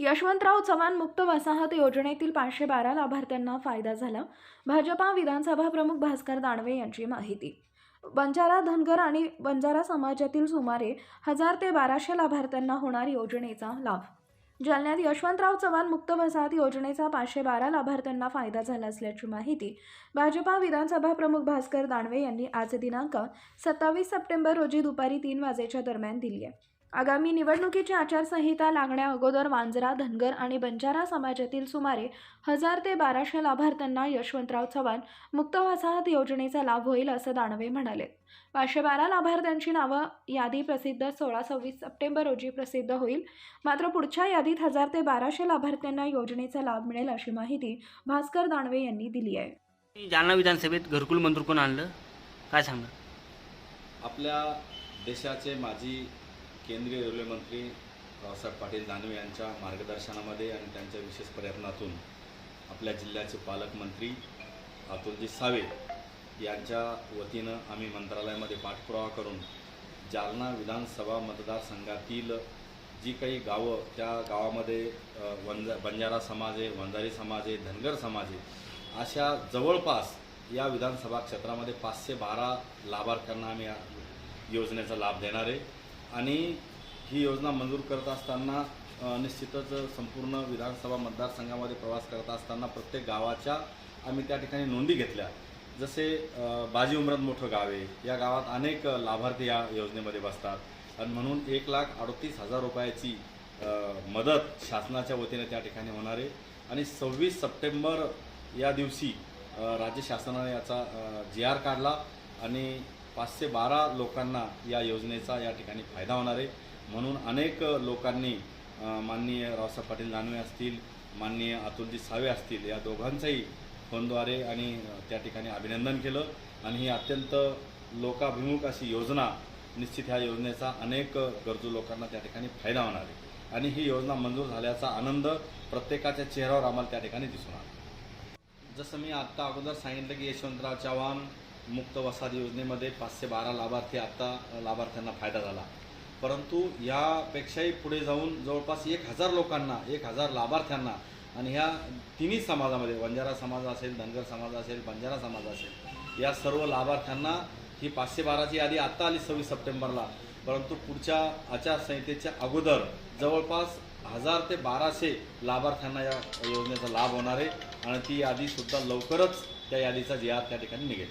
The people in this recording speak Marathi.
यशवंतराव चव्हाण मुक्त वसाहत योजनेतील पाचशे बारा लाभार्थ्यांना फायदा झाला. भाजपा विधानसभा प्रमुख भास्कर दानवे यांची माहिती. बंजारा धनगर आणि बंजारा समाजातील सुमारे हजार ते बाराशे लाभार्थ्यांना होणार योजनेचा लाभ. जालन्यात यशवंतराव चव्हाण मुक्त वसाहत योजनेचा पाचशे बारा लाभार्थ्यांना फायदा झाला असल्याची माहिती भाजपा विधानसभा प्रमुख भास्कर दानवे यांनी आज दिनांक सत्तावीस सप्टेंबर रोजी दुपारी तीन वाजेच्या दरम्यान दिली आहे. आगामी निवडणुकीची आचारसंहिता लागण्या अगोदर वांजरा धनगर आणि बंजारा समाजातील सुमारे हजार ते बाराशे लाभार्थ्यांना यशवंतराव चव्हाण मुक्त वसाहत योजनेचा लाभ होईल असं दानवे म्हणाले. पाचशे बारा लाभार्थ्यांची नावं यादी प्रसिद्ध सोळा सव्वीस सप्टेंबर रोजी प्रसिद्ध होईल. मात्र पुढच्या यादीत हजार ते बाराशे लाभार्थ्यांना योजनेचा लाभ मिळेल अशी माहिती भास्कर दानवे यांनी दिली आहे. जालना विधानसभेत घरकुल मंजूर कोण आणलं? काय सांगणार? आपल्या देशाचे माजी केंद्रीय रेल्वे मंत्री रावसाहेब पाटील दानवे यांच्या मार्गदर्शनामध्ये आणि त्यांच्या विशेष प्रयत्नातून आपल्या जिल्ह्याचे पालकमंत्री अतुलजी सावे यांच्या वतीनं आम्ही मंत्रालयामध्ये पाठपुरावा करून जालना विधानसभा मतदारसंघातील जी काही गावं त्या गावामध्ये वंज बंजारा समाज आहे वंजारी समाज आहे धनगर समाज आहे अशा जवळपास या विधानसभा क्षेत्रामध्ये पाचशे बारा लाभार्थ्यांना आम्ही या योजनेचा लाभ देणार आहे. आणि ही योजना मंजूर करत असताना निश्चितच संपूर्ण विधानसभा मतदारसंघामध्ये प्रवास करत असताना प्रत्येक गावाच्या आम्ही त्या ठिकाणी नोंदी घेतल्या. जसे बाजी उमरत मोठं गाव आहे या गावात अनेक लाभार्थी या योजनेमध्ये बसतात. आणि म्हणून एक लाख अडतीस हजार रुपयाची मदत शासनाच्या वतीने त्या ठिकाणी होणार आहे. आणि सव्वीस सप्टेंबर या दिवशी राज्य शासनाने याचा जी आर काढला आणि पाचशे बारा लोकांना या योजनेचा या ठिकाणी फायदा होणार आहे. म्हणून अनेक लोकांनी माननीय रावसाहेब पाटील दानवे असतील माननीय अतुलजी सावे असतील या दोघांचंही फोनद्वारे आणि त्या ठिकाणी अभिनंदन केलं. आणि ही अत्यंत लोकाभिमुख अशी योजना निश्चित ह्या योजनेचा अनेक गरजू लोकांना त्या ठिकाणी फायदा होणार आहे. आणि ही योजना मंजूर झाल्याचा आनंद प्रत्येकाच्या चेहऱ्यावर आम्हाला त्या ठिकाणी दिसून आला. जसं मी आत्ता अगोदर सांगितलं की यशवंतराव चव्हाण मुक्त वसाहत योजनेमध्ये पाचशे बारा लाभार्थी आत्ता लाभार्थ्यांना फायदा झाला. परंतु यापेक्षाही पुढे जाऊन जवळपास एक हजार लोकांना एक हजार लाभार्थ्यांना आणि ह्या तिन्ही समाजामध्ये बंजारा समाज असेल धनगर समाज असेल बंजारा समाज असेल या सर्व लाभार्थ्यांना ही पाचशे बाराची यादी आत्ता आली सव्वीस सप्टेंबरला. परंतु पुढच्या आचारसंहितेच्या अगोदर जवळपास हजार ते बाराशे लाभार्थ्यांना या योजनेचा लाभ होणार आहे आणि ती यादीसुद्धा लवकरच त्या यादीचा जी त्या ठिकाणी निघेल.